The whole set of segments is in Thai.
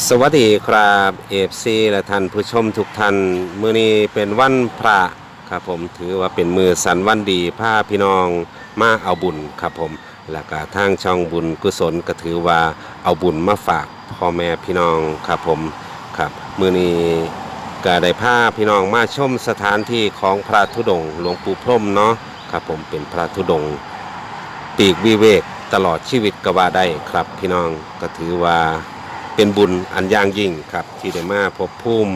สวัสดีครับเอฟซีและท่านผู้ชมทุกท่านมื้อนี้เป็นวันพระครับผมถือว่าเป็นมือสันวันดีผ้าพี่น้องมาเอาบุญครับผมแล้วก็ทางช่องบุญกุศลก็ถือว่าเอาบุญมาฝากพ่อแม่พี่น้องครับผมครับมื้อนี้ก็ได้พาพี่น้องมาชมสถานที่ของพระธุดงค์หลวงปู่พรมเนาะครับผมเป็นพระธุดงค์ปีกวิเวกตลอดชีวิตก็ว่าได้ครับพี่น้องก็ถือว่า เป็นบุญอันย่างยิ่งครับที่ได้มาพบภูมิ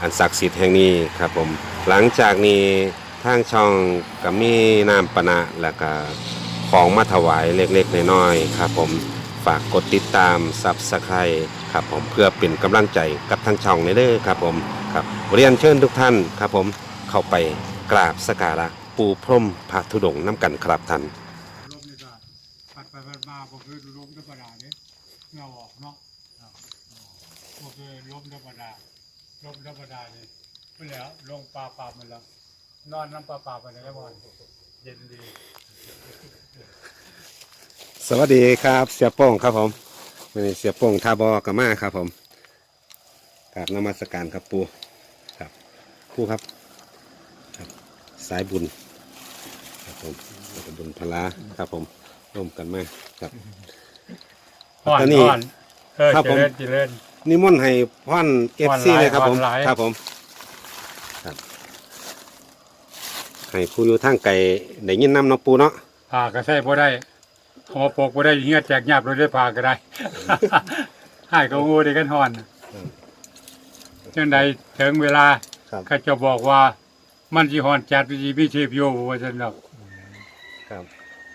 อันศักดิ์สิทธิ์แห่งนี้ครับผมหลังจากนี้ทางช่องก็มีน้ำปนะแล้วก็ของมาถวายเล็กๆน้อยๆครับผมฝากกดติดตามซับสไคร์ครับผมเพื่อเป็นกำลังใจกับทางช่องในเด้อครับผมครับเรียนเชิญทุกท่านครับผมเข้าไปกราบสการะปูพรมพระธุดงค์น้ำกันครับท่าน ลมนี่ก็พัดไปพัดมาก็คือลมธรรมดาเนี่ยเงาออกเนาะครับก็คือลมธรรมดาลมธรรมดาเนี่ยไป แล้วลงปลาปลามันแล้วนอนน้ำปลาปลาไปแล้ววันเย็นดี สวัสดีครับ เสียโป้งครับผมวันนี้เสียโป้งทาบอกกับมาครับผมกราบนมัสการครับปูครับปูครับครับ สายบุญครับผมแล้วก็บุญพลาครับผมร่วมกันมาครับห่อนตอนนี้ห่อนเออครับเจผม ริญเจริญ นิมนต์ให้พ่อนเอฟพ่อนซีหลายเลยครับผม พ่อนหลาย ครับผมครับ ให้ผู้อยู่ทางไกลได้ยินน้ำเนาะปูเนาะผ่าก็ใส่พอได้หัวโปกพอได้เงี้ยแจกหยาบเราได้ผ่าก็ได้ ให้ก็งูได้กันห่อนจังใดถึงเวลาครับ ก็จะบอกว่า มันสิห่อนจัดสิมีเทพโยว่าซั่นดอกครับ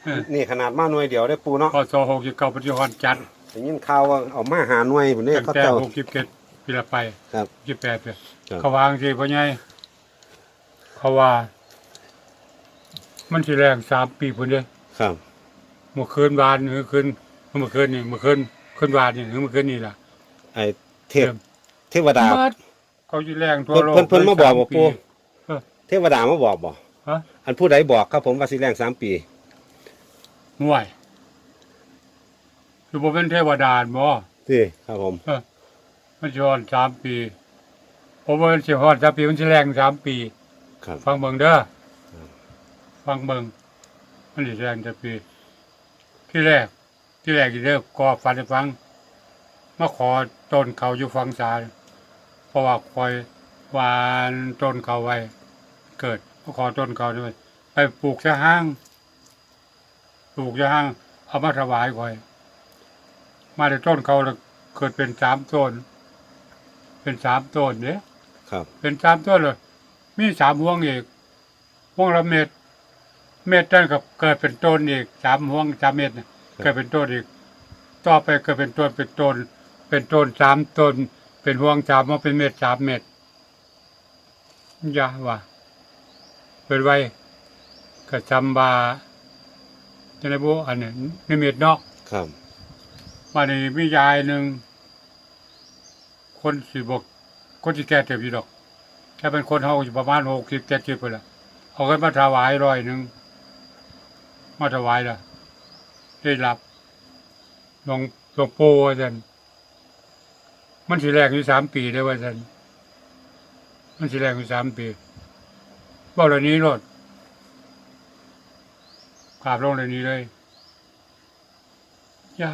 เออนี่ขนาดมาหน่วยเดียวได้อปูเนาะพศหกสิบเก้าปฏิหารจัดได้ยินข่าวว่าเอามาหาหน่วยผมเนี่ยตั้งเขาแต่เจ้าหกสิบเจ็ดปีละไปครับ สิบแปดปีครับ เขาวางสิพ่อใหญ่เขาว่า มันสิแรงสามปีพุ่นเด้อครับ เมื่อคืนวานเมื่อคืนเมื่อคืนนี่เมื่อคืนคืนวานนี่หรือเมื่อคืนนี่ล่ะไอเทพเทวดามัดเขาสิแรงทั่วเพิ่นโลกเพิ่นเพิ่นมาบอกบ่สปู่ เออ เทวดามาบอกบ่ฮะ อันผู้ใดบอกครับผมว่าสิแรงสามปี ห่วยคือบ่เป็นเทวดาบ่ที่ครับผม มันสิฮอนสามปีผมว่ามันสิฮอนสามปีมันสิแรงสามปี ครับ ฟังเบิ่งเด้ออม ฟังเบิ่งมันสิแรงจะปีที่แรก ที่แรกที่เด้อก็ฟันให้ฟังมาขอต้นเขาอยู่ฟังสาเพราะว่าคอยวานต้นเขาไว้ เกิดมาขอต้นเขาด้วยไปปลูกชะห้างปลูกชะห้างเอามาถวายคอย มาในต้นเขาแล้วเกิดเป็นสามต้น เป็นสามต้นเนี่ยครับ เป็นสามต้นเลยมีสามห่วงอีกห่วงละเม็ด เม็ดนั่นก็เกิดเป็นต้นอีกสามห่วงสามเม็ดน่ะเกิดเป็นต้นอีก ต่อไปเกิดเป็นต้นเป็นต้น เป็นต้นสามต้น เป็นห่วงสามมาเป็นเม็ดสามเม็ดยาว่าเป็นไว้ก็จำบาจะได้บุอันนี้นิมิตเนาะครับมาในมียายหนึ่งคนสิบอกคนที่แก่เต็มอยู่ดอกแค่เป็นคนเฮาอยู่ประมาณหกสิบเจ็ดสิบไปละเอากันมาถวายร้อยหนึ่ง มาถวายละได้รับหลวงหลวงปู่ว่าท่นมันสิแรกอยู่สามปีได้อว่าท่นมันสิแรกอยู่สามปีบอกเรื่องนี้รถกราบลงเรื่องนี้เลยยา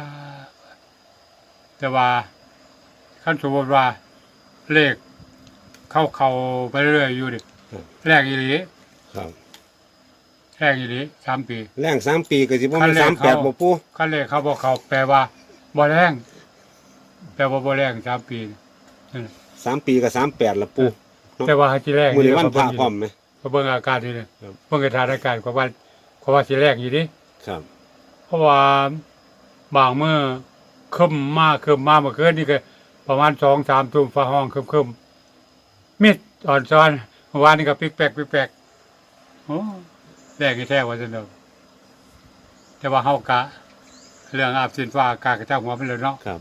แต่ว่าขั้นสมมติว่าเลขเข้าเข้าไปเรื่อยๆอยู่ดิแรกอีหลีครับ แรกอีหลีสามปีแรงสามปีก็สิบ่ขั้มีนแรกสามแปดเขาบ่ปูขั้นเลขเขาบอกเขาแปลว่าบ่แรงแปลว่าบ่แรงสามปีนั่นน่ะสามปีกับสามแปดละปูแต่ว่าที่แรกมือนี้วันพระเขาพร้อมไหม เขาเบิ่งอาการนี่เลยครับ เบิ่งสถานการณ์กว่าว่าเพราะว่าที่แรกอยู่ดิครับ เพราะว่าบางเมื่อคึมมากคึมมากเมื่อคืนนี่ก็ประมาณสองสามทุ่มฟ้าห้องคึมคึมมิดอ่อนซ้อนเมื่อวานนี่ก็ปิกแปกปิกแปกโอ้ แรงแท้ว่าสนุกแต่ว่าเฮากะ เรื่องอาบสินฟ้าอากาศกระจ้างหัวไปเลยเนาะครับ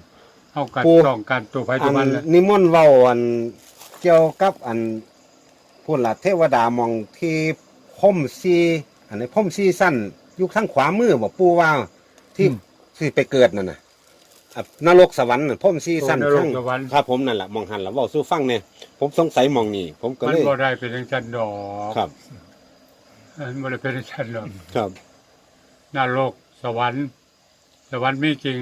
เฮากะปู่ ต้องการตัวไฟอัตัวนมันเลยนิมนต์เว้าอันเกี่ยวกับอันพูดละเทวดามองที่พรมซีอันนี้พรมซีสั้นอยู่ทางขวามือบ่ปูว่าที่ที่ไปเกิดนั่นน่ะอะนรกสวรรค์น่ะพ่มซีสั้นโอ้นรกทั้งสวรรค์ครับผมนั่นแหละมองหันแล้วเว้าสู้ฟังเนี่ยผมสงสัยมองนี่ผมก็มันเลยบ่ได้เป็นจังซั่นดอกครับ มันบ่ได้เป็นจังซั่นดอกครับ นรกสวรรค์ สวรรค์มีจริง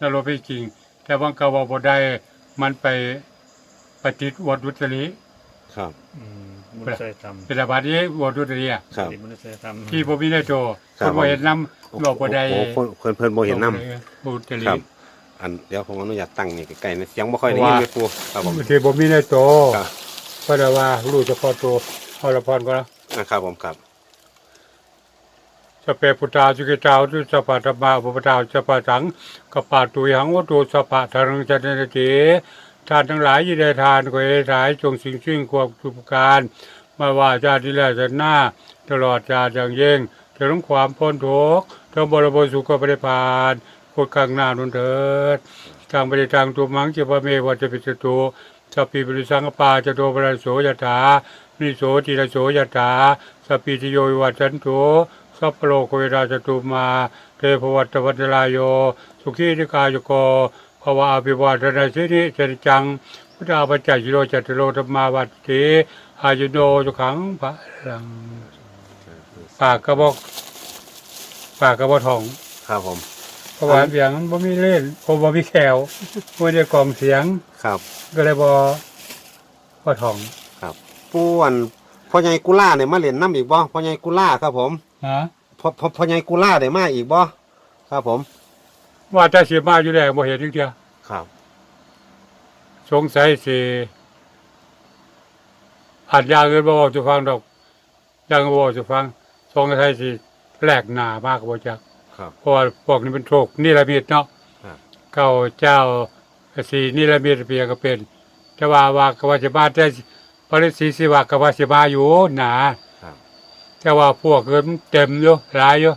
นรกมีจริง แต่ว่าก็ว่าบ่ได้มันไปปฏิวัติวัตริครับ อืมมนุษยธรรมเป็นอาบัตินี้วัตริอะครับ มนุษยธรรมที่บ่มีในโตคครับนบ่เห็นนำบอกบ่ได้โอ้โหเพิ่นเพิ่นบ่เห็นนำวัตริ ครับ อันเดี๋ยวผมอนุญาตตั้งนี่ใกล้ๆนะเสียงบ่ค่อยได้ยินว่า เลยครูครับผมที่บ่มีในโตครับเพราะว่ารู้เฉพาะตัวเอาละพรก็แล้วนะครับผมครับ สเปพุทธาจุกิตาตุสปะธรรมาอุปตาสปะสังกปาตุยหังวัตุสปะทารังจันเนติทานทั้งหลายยินได้ทานก็ได้ทายจงสิ่งซึ่งความทุกการม่ว่าชาติที่แล้วชาติหน้า ตลอดชาติอย่างยิ่งจะต้องความพ้นทุกข์ทั้งบริบทสุขก็ไม่ได้ผ่านพูดข้างหน้านุนเถิดทางบริทางตัวมังเจะพระเมวัจะปิจตุสัพพิบริสังกปาจะโตปรันโสยถานิโสติระโสยถาสัพพิติโยวัจันตุ สัพพโลกเวราจตุมา เทพวัตวัตลายโย สุขีนิกายโกภวะอภิวาทนาสินิจริจังพุทธาปัจจายโยจัตโรธรรมาวัตติอายุโนจุขังพระลังปากกระบอกปากกระบอกทองครับผมเพราะว่าเสียงมันบ่มีเล่นผมบ่มีแขวบ่ได้กล่องเสียงครับ ก็เลยบ่บ่ทองครับปูอันพ่อใหญ่กุล่าเนี่ยมาเล่นน้ำอีกบ่พ่อใหญ่กุล่าครับผม ฮะพ่อพ่อพ่อใหญ่กุล่าได้มาอีกบ่ครับผม ว่าแต่สิมาอยู่แล้วบ่เห็นจังเดียวครับ สงสัยสิอัดยางเงินบ่บอกจะฟังดอกยังบ่บอกจะฟังสงสัยสิแลกหน้ามากบ่จักครับ เพราะว่าพวกนี้เป็นโชคนี่ละมิดเนาะครับ เก้าเจ้าสีนี่ละมิดเปียก็เป็นแต่ว่าว่ากว่าสิมาแต่ปริสีสิว่ากว่าสิมาอยู่หนาครับ แต่ว่าพวกเกินเต็มอยู่หลายอยู่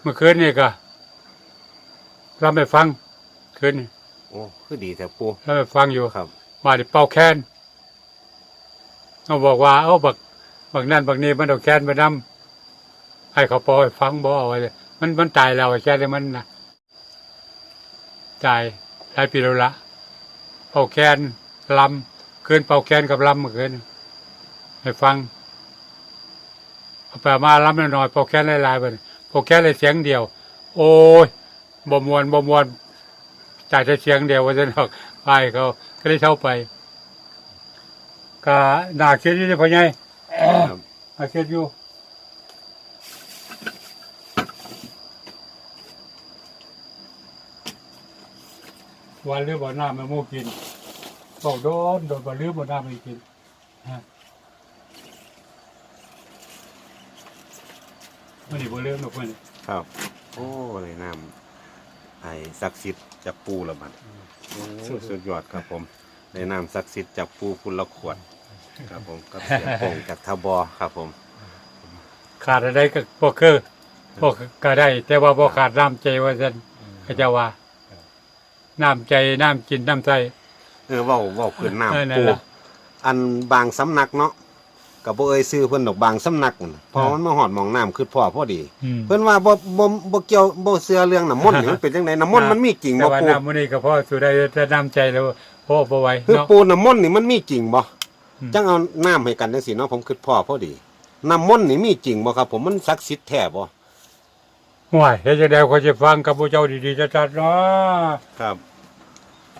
เมื่อคืนนี่ก็เราไม่ฟังคืนนี่โอ้คือดีแต่ปูเราไม่ฟังอยู่ครับว่าดิเป่าแค้นเขาบอกว่าเอ้าบักบักนั่นบักนี้มันเอาแค้นไปนำให้เขาปล่อยฟังบ่เอาไว้เลยมันมันตายแล้วไอ้แค้นเนี่ยมันนะตายหลายปีแล้วละเป่าแค้นลำคืนเป่าแค้นกับลำเมื่อคืนให้ฟัง เอาไปมาลำหน่อยๆเป่าแค้นหลายๆไปเป่าแค้นเลยเสียงเดียว โอ้ยบ่มวนบ่มวนจ่ายแต่เสียงเดียวว่าจะนอกไปเขาก็ได้เช่าไปก็หนาเคียดอยู่ที่พ่อใหญ่ครับหนาเคียดอยู่วันเรือบ่อน้ำมาโมกินบอกโดนโดนบ่อเรือบ่อน้ำไม่กินฮะ มันนี่บ่เรือหรอกมันนี่ครับ โอ้เลยน้ำไอ้ศักดิ์สิทธิ์จากปูละบัดสุดสุดยอดครับผมในน้ำศักดิ์สิทธิ์จากปูคุณละขวด ครับผมกับเสียโป่งจากทบอครับผม ขาดอะไรก็บ่คือบ่ก็ได้ แต่ว่าบ่ขาดน้ำใจว่าซั่นเขาเจะว่าน้ำใจน้ำกินน้ำใจ เออเว้าเว้าพื้นเออน้ำนั่นปูล่ะ อันบางสำนักเนาะ กับบ่เอ่ยซื้อเพิ่นดอกบางสำนักนั่นเพออ่ามัมันมาหอดหมองน้ำคือพ่อพอดี อืม เพิ่นว่าบ่บ่บ่เกี่ยวบ่เชื่อเรื่องน้ำมนต์นี่มันเป็นจังไดน้ำมนต์มันมีจริงแต่บ่ว่าปูน้ำมื้อนี้ก็พอสู่ได้แต่น้ำใจแล้วพอบ่ไหวคือเนาะ ปูน้ำมนต์นี่มันมีจริงบ่อืม จังเอาน้ำให้กันจังซี่เนาะผมคือพ่อพอดีน้ำมนต์นี่มีจริงบ่ครับผมมันศักดิ์สิทธิ์แท้บ่ห่วยเฮ็ดจังได๋เขาจะฟังกับผู้เจ้าดีๆจัดๆเนาะครับ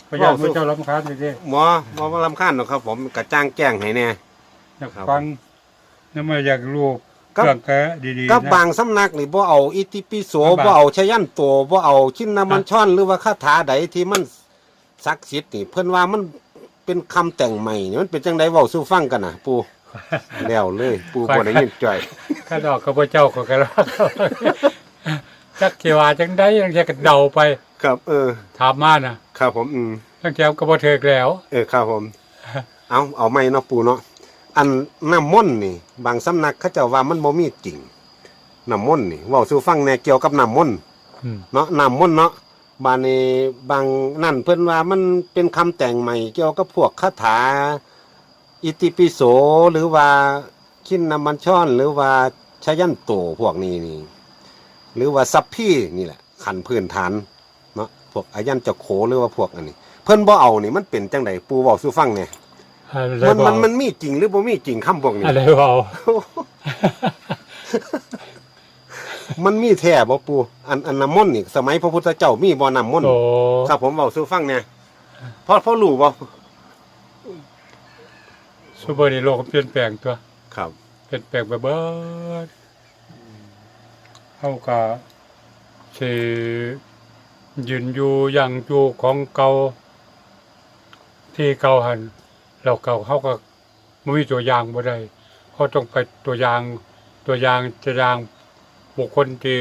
พระเจ้าผู้เจ้ารำคาญดีหมอหมอบ่รำคาญหรอกครับ ผมกระจ้างแจ้งให้แน่ๆ อยากครับฟังนำมาอยากรู้ครับเรื่องแกดีๆกับนะบางสำนักนี่บ่เอาอิติปิโสครับบ่เอาชยันโตบ่เอาชินนามันช่อนหรือว่าคาถาใดที่มันศักดิ์สิทธิ์นี่เพิ่นว่ามันเป็นคำแต่งใหม่นี่มันเป็นจังไดเว้าสู่ฟังกันน่ะปู่แล้วเลยปู่บ่ได้ยินจ่อยข้าดอกกับพระเจ้าก็กระลอกจักเทวาจังได้ยังจะกระเดาไป ครับเออ ถามมาน่ะ ครับผมอืมตั้งแต่ก็บ่เถิกแล้ว เออครับผม เอาเอาไม่เนาะปู่เนาะ อันน้ำมนต์นี่ บางสำนักเขาเจ้าว่ามันบ่มีจริงน้ำมนต์นี่เว้าสู่ฟังแหน่เกี่ยวกับน้ำมนต์อืมเนาะน้ำมนต์เนาะบานนี้บางนั่นเพิ่นว่ามันเป็นคำแต่งใหม่เกี่ยวกับพวกคาถา อิติปิโสหรือว่าขินนำมันช่อนหรือว่าชยันโตพวกนี้นี่ หรือว่าซัพพี่นี่แหละขันพื้นฐานเนาะพวกอายันเจ้าโขหรือว่าพวกอันนี้ เพิ่นบ่เอานี่มันเป็นจังไดปูเว้าสู่ฟังแหน่ อะไรมันเบามันมันมีจริงหรือบ่มีจริงคำพวกนี้ อะไรเบามันมีแท้บ่ปูอันอันน้ำมนต์นี่สมัยพระพุทธเจ้ามีบ่น้ำมนต์โอ้ครับผมเว้าสู่ฟังแหน่พอพอรู้บ่ซูเปอร์นี่โลกมันเปลี่ยนแปลงตัว ครับ เปลี่ยนแปลงไปเบิดเขาก็สิยืนอยู่อย่างอยู่ของเก่าที่เก่าหัน เราเก่าเขาก็ไม่มีตัวอย่างบ่ได้เขาต้องไปตัวอย่างตัวอย่างจะอย่างบุคคลที่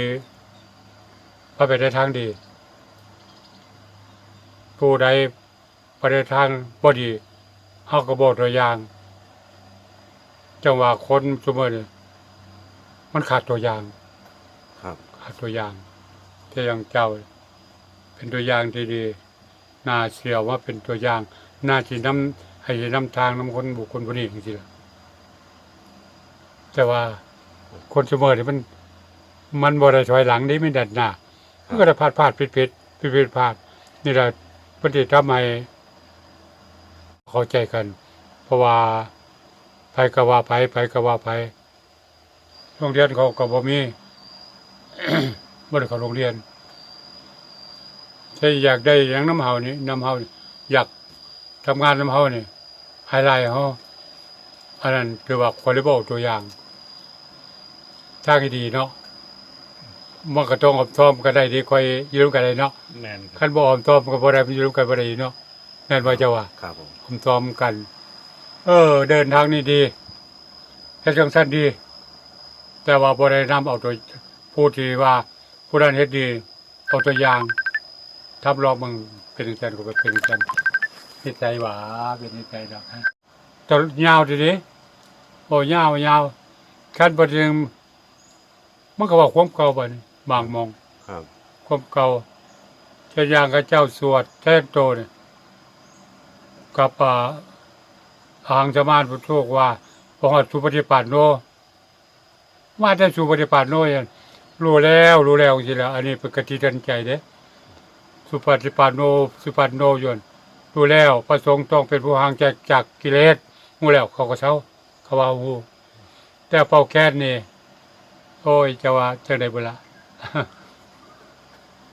พาไปในทางดี ผู้ใดไปในทางบ่ดีเขาก็บอกตัวอย่าง จังหวะคนสมมติมันขาดตัวอย่าง ครับขาดตัวอย่างที่อยังเจ้า เป็นตัวอย่างที่ดีน่าเสียว่าเป็นตัวอย่างน่าจีน้ำ ให้นำทางนำคนบุคคลคนนี้จริงๆแต่ว่าคนเสมอเนี่มัน มันบ่ได้ถอยหลังนี่ไม่ดัดหน้ามันก็ได้พลาดพลาดผิดผิดผิดผิดพลาดนี่แหละปฏิทำให้เข้าใจกัน เพราะว่าไปกว่าไปไปกว่าไปโรงเรียนเขาก็บ่มีบ่ได้เข้าโรงเรียนถ้าอยากได้อย่างน้ำเฮานี่น้ำเฮาอยากทำงานน้ำเฮานี่ ไฮไลท์เฮาอันนั้นคือว่าควอลิบอลตัวอย่างทางที่ดีเนาะมันก็ต้องอบซ้อมก็ได้ดีค่อยอยืมกันได้เนาะแม่นครับคันบ่ออมซ้อมก็บ่ได้มันอยืมกันบ่ได้เนาะแม่นว่าเจ้าว่าครับผมอมซ้อมกัน เออ เดินทางนี่ดีเฮ็ดจังซั่นดี แต่ว่าบ่ได้นำเอาตัวผู้ที่ว่าผู้นั้นเฮ็ดดีเอาตัวอย่างทับรองมึงเป็นจังซั่นก็บ่เป็นจังซั่น นิสัยหว่าเป็นนิสัยดอกฮะแต่ยาวทีนี้โอ้ยาวยาวคันบ่ถึงมันก็ว่าความเก่าบัดนี้บางมองครับความเก่าเช่นอย่างกับเจ้าสวดแทนโตเนี่ยกับอ่าอหังสมานพุทโธว่าพอหอดสุปฏิปันโนมาแต่สุปฏิปันโนยันรู้แล้วรู้แล้วจริงๆแล้ว อันนี้เป็นกติดันใจเด้สุปฏิปันโนสุปันโนยน รู้แล้วประสงค์ต้องเป็นผู้ห่างจากจากกิเลสรู้แล้วเขาก็เช้าเขาว่าหูแต่เป่าแค้นนี่โอ้ยจะว่าจะได้เวลา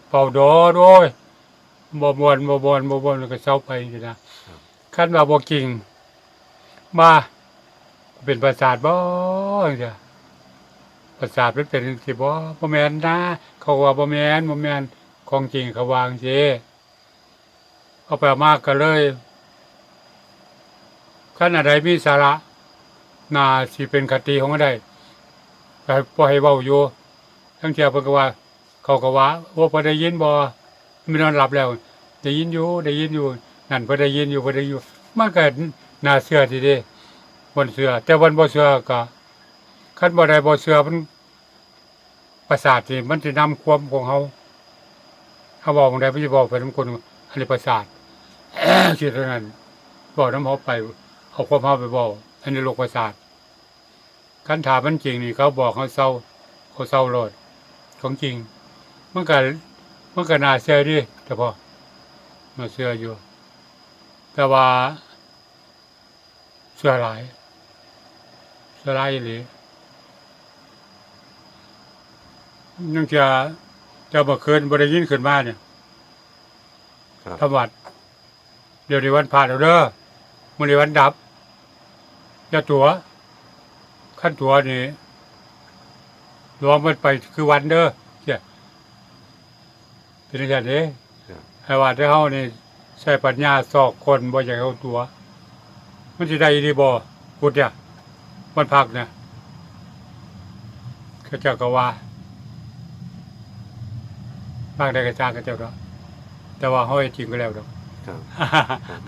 เป่าดอด้วยบ่บวนบ่บวนบ่บวนก็เศร้าไปสินะคันว่าบ่จริงมาเป็นประสาทบ่จ้ะประสาทมันเป็นสิบ่บ่แม่นนะ เขาว่าบ่แม่นบ่แม่นของจริงเขาวางซี่ เอาไปมากก็เลยคันอะไรมีสาระนาสิเป็นคติของมันได้แต่บ่ให้เว้าอยู่ทั้งเทียเพิ่นก็ว่า เขาก็ว่าว่าพอได้ยินบ่ไม่นอนหลับแล้ว ได้ยินอยู่ได้ยินอยู่นั่นพอได้ยินอยู่พอได้อยู่มันก็น่าเชื่อทีเดีบนเชื่อแต่วันบ่เชื่อก็คันบ่ได้บ่เชื่อมันประสาทนี่มันสินำความของเฮาเฮาบอกบ่ได้บ่สิบอกไปนำคนอันนี้ประสาท คิดเท่านั้นบอกนำเฮาไปเอาความเฮาไปบอกอันนี้โรคประสาทคันถามมันจริงนี่เขาบอกเขาเศร้าเขาเศร้าโลดของจริงมันก็มันก็น่าเชื่อดิแต่พอน่าเชื่ออยู่ แต่ว่าเชื่อหลายเชื่อหลายอีหรือยังจะจะมาคืนบริยินขึ้นมาเนี่ยครับทำวัด เดี๋ยวในวันผ่านเด้อมื่อในวันดับยาตัวขั้นตัวนี่รวมมันไปคือวันเด้อเจ้าเป็นอย่างนี้ครับให้ว่าที่เฮานี่ใช้ปัญญาสอกคนบ่อยากเอาตัว มันสิได้ดีบ่พุทธเนี่ยมันพักเนี่ยเขาเจ้าก็ว่าบางได้ก็จ้างเขาเจ้าดอกแต่ว่าเฮาเฮ็ดจริงก็แล้วดอกครับ ครับ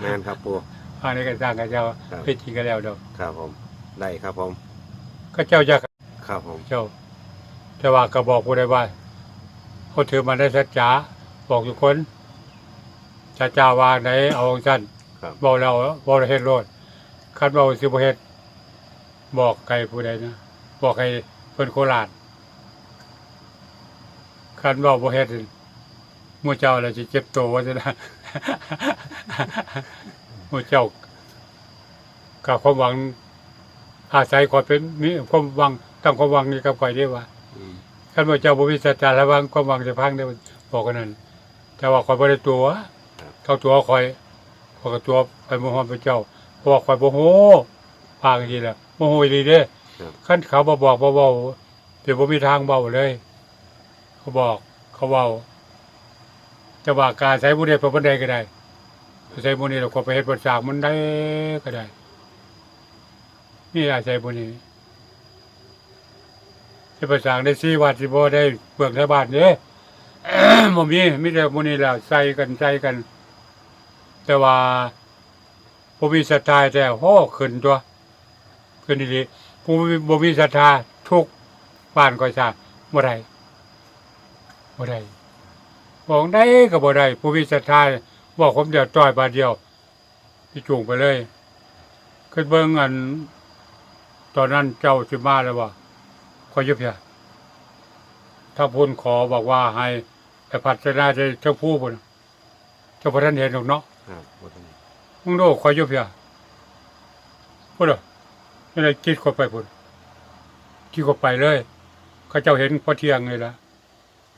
แม่นครับปูบางได้ก็จ้างเขาเจ้าครับเฮ็ดจริงก็แล้วดอกครับผมได้ครับผมเขาเจ้าอยากครับผมเจ้า แต่ว่าก็บอกผู้ใดว่าเขาถือมาได้สัจจะบอกทุกคนจะจาวางไหนเอาของฉันครับบอกแล้วบอกแล้วเฮ็ดโลดคันบอกสิบ่เฮ็ดบอกใครผู้ใดนะบอกใครเพิ่นโคราชคันบอกบ่เฮ็ดห มู่เจ้าอะไรจะเจ็บตัวว่าจะนะหมู่เจ้ากับความหวังอาศัยความเป็นมีความหวังตั้งความหวังนี่กับข่อยได้ว่าอืมท่านพระเจ้าบุพิสัจจาระวังความหวังจะพังได้บอกกันนั่นแต่ว่าคอยบ่ได้ตัวเขาตัวคอยคอยก็ตัวไปโมโหพระเจ้าเพราะว่าคอยโมโหพางทีแหละโมโหดีเด้ขั้นเขาบ่บอกบ่เบาเดี๋ยวบ่มีทางเบาเลย เขาบอกเขาเบา จะว่าการใช้บุญเดชพระบันไดก็ได้ใช้บุญนี้เราก็ไปเฮ็ดบทสางมันได้ก็ได้ นี่อาใช้บุญนี้ที่ประสางได้ซี่วัดสิบ่ได้เปลือกในบ้านเด้บ่มีมีแต่มื้อนี้แหล้วใส่กันใส่กัน แต่ว่าบ่มีศรัทธาแต่โหขึ้นตัวขึ้นดีๆผู้มีบ่มีศรัทธาทุกบ้านก็สร้างบ่ได้บ่ได้ บอกได้ก็บ่ได้ผู้มีศรัทธาบอกผมเดียวต้อยบาทเดียวที่จูงไปเลยขึ้นเบิ่งอัน ตอนนั้นเจ้าสิมาแล้วว่าขอยุบเพียถ้าพูนขอบอกว่าให้ไปพัฒนาจะเจ้าผู้พุ่นเจ้าพระท่านเห็นหรอกเนาะครับบ่ต้องมึงดูขอยุบเพียพูดเหรอไม่ได้คิดเข้าไปพุ่นคิดเข้าไปเลย เขาเจ้าเห็นพอเที่ยงเลยละ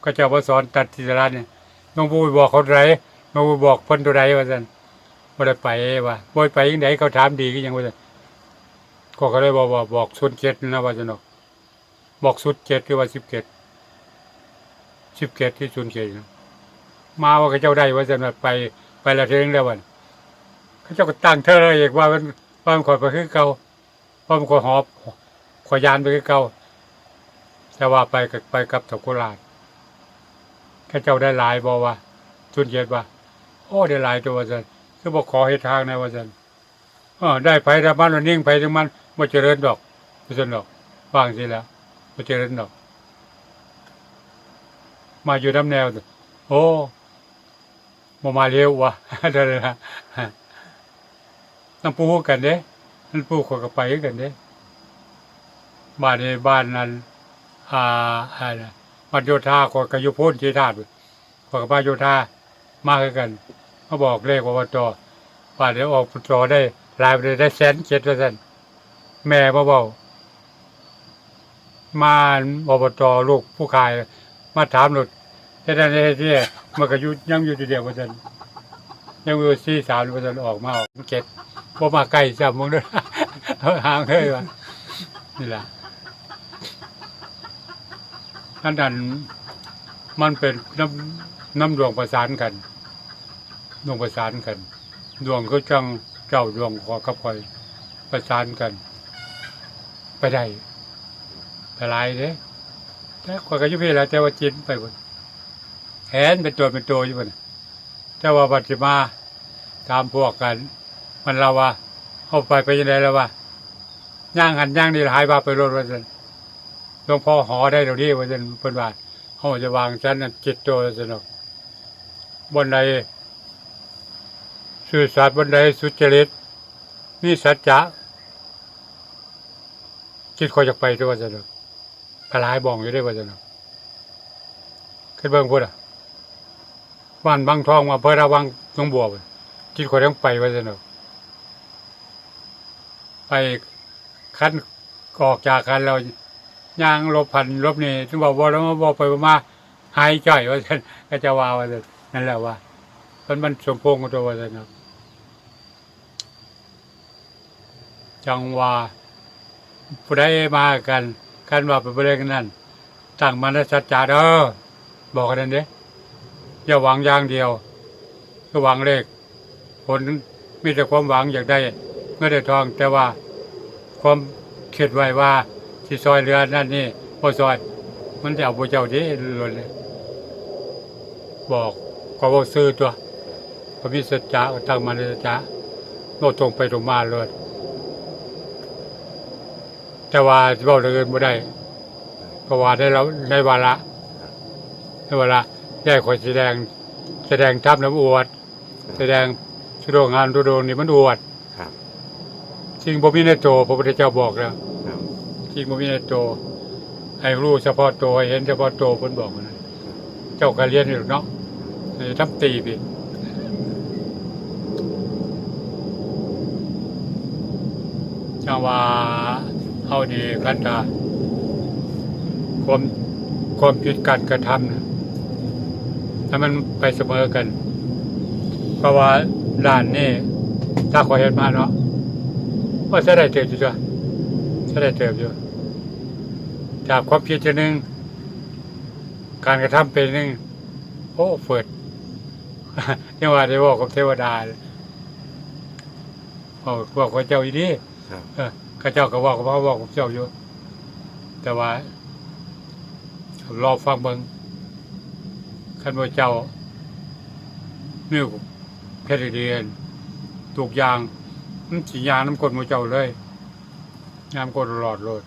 เขาเจ้ามาสอนตัดทิจารเนี่ย น้องบูไปบอกเขาไรน้องบูบอกเพิ่นตัวใดว่าซั่นบ่ได้ไปว่าบ่ได้ไปยังไดเขาถามดีก็ยังว่าซั่นก็ก็เลยบอกว่าบอกสุดเจ็ดนะว่าซั่นเนาะบอกสุดเจ็ดหรือว่าสิบเจ็ดสิบเจ็ดที่ศูนเจ็ดมาว่าเขาเจ้าได้ว่าจะไปไปละเทงแล้ววันเขาเจ้าก็ตั้งเธอเลยอีกว่ามันว่ามันขอยไปคือเก่าว่ามันขอหอบขอยานไปคือเก่าแต่ว่าไปกับไปกับตะกุลาด ขาเจ้าได้หลายบอกว่าศูนย์เจ็ดว่าโอ้ได้หลายตัวว่าจะคือบอกขอให้ทางนะว่าจะอ๋อได้ไปแต่มันนิ่งไปถึงมันไม่เจริญดอกไม่เจริญดอกวางสิแล้วมาเจอกันดอก มาอยู่น้ำแนวโอ้มามาเร็ววะเดี๋ยวนะต้องปูกันเด้นั่นปูขอกับไปกันเด้บ้านในบ้านนั้นอ่าอะไรนะบ้านโยธาขอกับยุพ้นที่ธาตุ อยกับบ้านโยธามาคือกันเขาบอกเลขว่าวันต่อบ้าเดี๋ยวออกตอได้รายไปได้แสนเจ็ดเปอร์เซ็นต์แม่มาบอกมาอบตลูกผู้ขาย มาถามหลุดแค่นั้นเองที่มันก็ยุยังอยู่ทีเดียวเปอร์เซ็นต์ยังอยู่สี่สามเปอร์เซ็นต์ออกมาออกเจ็ดพอมาใกลจับมึงด้วยห่างเลยวะนี่แหละนั่นดันมันเป็นน้ำ น้ำดวงประสานกัน ดวงประสานกัน ดวงก็จังเจ้าดวงขอกับคอยประสานกัน ไปได้ไปลายเด้แต่ขอยก็อยุพี่แล้วแต่ว่าจินไปบนแขนเป็นตัวเป็นตัวอยู่บนแต่ว่าบัดสิมาตามพวกกัน มันเราว่าเอาไปไปยังไงแล้วว่าย่างหันย่างนี่หายบาไปรถว่าสันหลวงพ่อหอได้เดี๋ยวนี้ว่าสันเพิ่นว่าเขาจะวางชั้นนั้นจิตตัวสนุก บนใดสื่อสัตย์บนใดสุจริตมีสัจจะจิตคอยจะไปตัวสนุกกระลายบองอยู่ได้ว่าจะเนาะขึ้นเบิ่งพูดอะบ้านบางทองมาเพื่อระวังหน้องบัวกจิตคนต้องไปว่าจะเนาะไปคั้นออกจากกันเราย่างลบพันลบนี่ถึงบอกว่าแล้วมาบอกไปมาหายจ่อยว่าจะก็จะว่าว่าจะ นั่นแหละว่ามันมันสมพงกับตัวว่าจะเนะจังว่าผู้ใดมากันกันว่าไปบริเวณนั้นตั้งมันสัจจะเด้อบอกกันนั่นเด้อย่าหวังอย่างเดียวก็หวังเลขผลมีแต่ความหวังอยากได้เมื่อได้ทอง แต่ว่าความคิดไว้ว่าที่ซอยเรือนั่นนี่พอซอย มันจะเอาพระเจ้าดีหล่นเลยบอก ก็บอกซื้อตัวพอมีสัจจะก็ตั้งมันสัจจะโนตรงไปตรงมาเลย แต่ว่าที่บอกเรื่องอื่นไม่ได้เพราะว่าได้เราในวาระในวาระได้คอยแสดงแสดงทับน้ำอวด แสดงชุดงานทุดงนี่มันอวดครับจริงบ่มีในโตพระพุทธเจ้าบอกแล้วครับจริงบ่มีในโตให้รู้เฉพาะตัวให้เห็นเฉพาะตัวเพิ่นบอกนะเจ้าก็เรียนอยู่เนาะ เอ่อทำตีพี่จังว่าเอาดีกันดาความความผิดการกระทำนะถ้ามันไปเสมอกัน เพราะว่าด่านนี่ถ้าขอเห็นมาเนาะว่าจะได้เติบอยู่จ้ะจะได้เติบอยู่ จากความคิดชนหนึ่งการกระทำเป็นหนึ่งโอ้เฟิด ยังว่าได้บอกกับเทวดาเลยบอกบอกกับเจ้าอีดีครับเออข้าเจ้าก็บอกกับพ่อบอกกับเจ้าอยู่ แต่ว่ารอฟังเบิงขันว่าเจ้านี่เพชรเดียนถูกอยางมันสียางน้ำกลดหมาเจ้าเลยยามกลดหลอดโลด